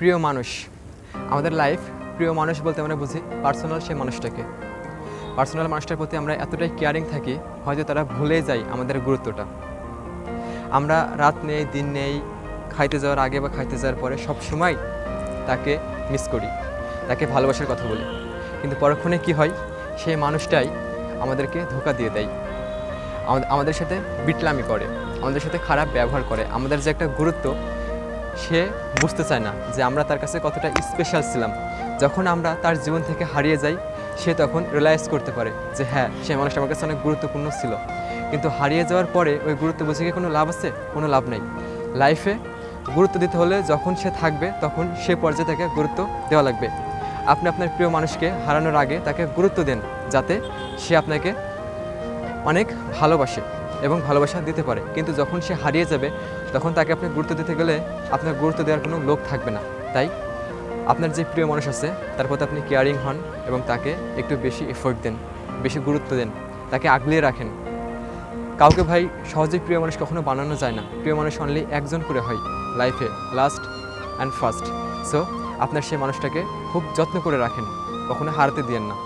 প্রিয় মানুষ। আমাদের লাইফ প্রিয় মানুষ বলতে আমরা বুঝি পার্সোনাল সেই মানুষটাকে। পার্সোনাল মানুষটার প্রতি আমরা এতটাই কেয়ারিং থাকি, হয়তো তারা ভুলে যায় আমাদের গুরুত্বটা। আমরা রাত নেই, দিন নেই, খাইতে যাওয়ার আগে বা খাইতে যাওয়ার পরে সব সময় তাকে মিস করি, তাকে ভালোবাসার কথা বলি। কিন্তু পরক্ষণে কি হয়? সেই মানুষটাই আমাদেরকে ধোকা দিয়ে দেয়। আমাদের সাথে বিটলামি করে, আমাদের সাথে খারাপ ব্যবহার করে, আমাদের যে একটা গুরুত্ব সে বুঝতে চায় না যে আমরা তার কাছে কতটা স্পেশাল ছিলাম। যখন আমরা তার জীবন থেকে হারিয়ে যাই, সে তখন রিয়েলাইজ করতে পারে যে হ্যাঁ সে মানুষটা আমার কাছে অনেক গুরুত্বপূর্ণ ছিল। কিন্তু হারিয়ে যাওয়ার পরে ওই গুরুত্ব বুঝে কি কোনো লাভ আছে? কোনো লাভ নেই। লাইফে গুরুত্ব দিতে হলে যখন সে থাকবে, তখন সে পর্যায়ে তাকে গুরুত্ব দেওয়া লাগবে। আপনি আপনার প্রিয় মানুষকে হারানোর আগে তাকে গুরুত্ব দেন, যাতে সে আপনাকে অনেক ভালোবাসে। এবং ভালোবাসা দিতে পারে। কিন্তু যখন সে হারিয়ে যাবে, তখন তাকে আপনি গুরুত্ব দিতে গেলে আপনার গুরুত্ব দেওয়ার কোনো লোক থাকবে না। তাই আপনার যে প্রিয় মানুষ আছে, তার প্রতি আপনি কেয়ারিং হন এবং তাকে একটু বেশি এফোর্ট দেন, বেশি গুরুত্ব দেন, তাকে আগলিয়ে রাখেন। কাউকে ভাই সহজেই প্রিয় মানুষ কখনো বানানো যায় না। প্রিয় মানুষ অনলি একজন করে হয় লাইফে লাস্ট অ্যান্ড ফার্স্ট সো আপনার সেই মানুষটাকে খুব যত্ন করে রাখেন, কখনো হারাতে দিয়েন না।